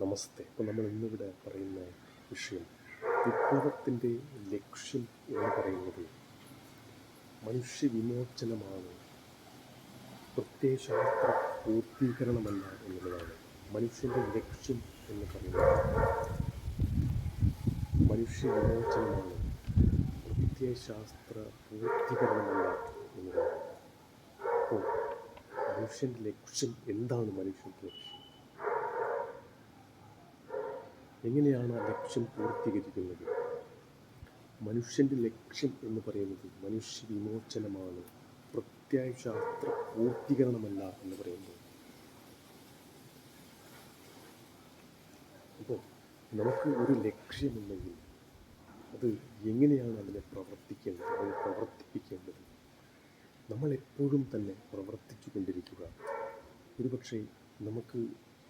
നമസ്തേ. ഇപ്പോൾ നമ്മൾ ഇന്നിവിടെ പറയുന്ന വിഷയം വിപ്ലവത്തിന്റെ ലക്ഷ്യം എന്ന് പറയുന്നത് മനുഷ്യ വിമോചനമാണ് പ്രത്യയശാസ്ത്ര പൂർത്തീകരണമല്ല എന്നുള്ളതാണ്. മനുഷ്യന്റെ ലക്ഷ്യം എന്ന് പറയുന്നത് മനുഷ്യ വിമോചനമാണ് പ്രത്യയശാസ്ത്ര പൂർത്തീകരണമല്ല എന്നുള്ളതാണ്. അപ്പോൾ മനുഷ്യന്റെ ലക്ഷ്യം എന്താണ് മനുഷ്യന്റെ ലക്ഷ്യം? എങ്ങനെയാണ് ലക്ഷ്യം പൂർത്തീകരിക്കുന്നത്? മനുഷ്യന്റെ ലക്ഷ്യം എന്ന് പറയുന്നത് മനുഷ്യ വിമോചനമാണ് പ്രത്യയശാസ്ത്ര പൂർത്തീകരണമല്ല എന്ന് പറയുന്നത്. അപ്പോൾ നമുക്ക് ഒരു ലക്ഷ്യമുണ്ടെങ്കിൽ അത് എങ്ങനെയാണ് അതിനെ പ്രവർത്തിക്കേണ്ടത്? അതിനെ പ്രവർത്തിപ്പിക്കേണ്ടത്? നമ്മൾ എപ്പോഴും തന്നെ പ്രവർത്തിച്ചു കൊണ്ടിരിക്കുക ഒരുപക്ഷെ നമുക്ക്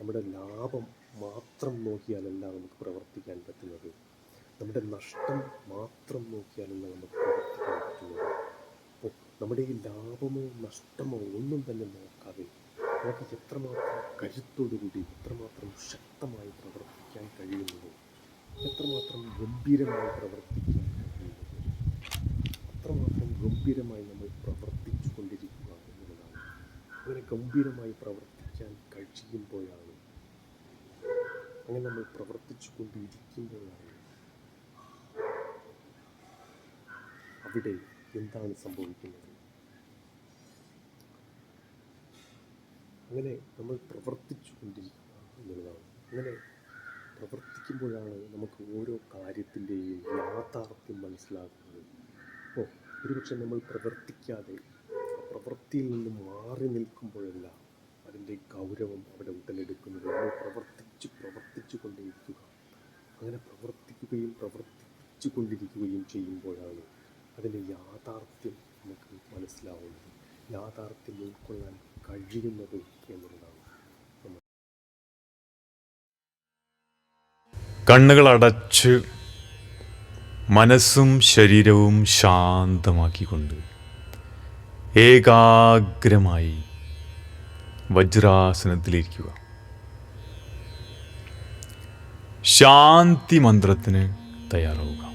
നമ്മുടെ ലാഭം മാത്രം നോക്കിയാലല്ല നമുക്ക് പ്രവർത്തിക്കാൻ പറ്റുന്നത്. നമ്മുടെ നഷ്ടം മാത്രം നോക്കിയാലല്ല നമുക്ക് പ്രവർത്തിക്കാൻ പറ്റുന്നത്. അപ്പോൾ നമ്മുടെ ഈ ലാഭമോ നഷ്ടമോ ഒന്നും തന്നെ നോക്കാതെ നമുക്ക് എത്രമാത്രം കരുത്തോടുകൂടി എത്രമാത്രം ശക്തമായി പ്രവർത്തിക്കാൻ കഴിയുന്നത് എത്രമാത്രം ഗംഭീരമായി പ്രവർത്തിക്കാൻ കഴിയുന്നത് അത്രമാത്രം ഗംഭീരമായി നമ്മൾ പ്രവർത്തിച്ചു കൊണ്ടിരിക്കുക എന്നുള്ളതാണ്. അങ്ങനെ ഗംഭീരമായി പ്രവർത്തിക്കാൻ കഴിയുമ്പോഴാണ് അങ്ങനെ നമ്മൾ പ്രവർത്തിച്ചു കൊണ്ടിരിക്കുമ്പോഴാണ് അവിടെ എന്താണ് സംഭവിക്കുന്നത്. അങ്ങനെ നമ്മൾ പ്രവർത്തിച്ചു കൊണ്ടിരിക്കുക എന്നുള്ളതാണ്. അങ്ങനെ പ്രവർത്തിക്കുമ്പോഴാണ് നമുക്ക് ഓരോ കാര്യത്തിന്റെയും യാഥാർത്ഥ്യം മനസ്സിലാകുന്നത്. അപ്പോൾ ഒരുപക്ഷെ നമ്മൾ പ്രവർത്തിക്കാതെ പ്രവൃത്തിയിൽ നിന്ന് മാറി നിൽക്കുമ്പോഴല്ല അതിന്റെ ഗൗരവം അവിടെ ഉടലെടുക്കുന്നത് നമ്മൾ പ്രവർ അങ്ങനെ പ്രവർത്തിക്കുകയും പ്രവർത്തിച്ചു കൊണ്ടിരിക്കുകയും ചെയ്യുമ്പോഴാണ് അതിന്റെ യാഥാർത്ഥ്യം നമുക്ക് മനസ്സിലാവുന്നത്. യാഥാർത്ഥ്യം ഉൾക്കൊള്ളാൻ കഴിയുന്നത് എന്നുള്ളതാണ് കണ്ണുകൾ അടച്ച് മനസ്സും ശരീരവും ശാന്തമാക്കിക്കൊണ്ട് ഏകാഗ്രമായി വജ്രാസനത്തിലിരിക്കുക. ശാന്തി മന്ത്രത്തിന് തയ്യാറാവുക.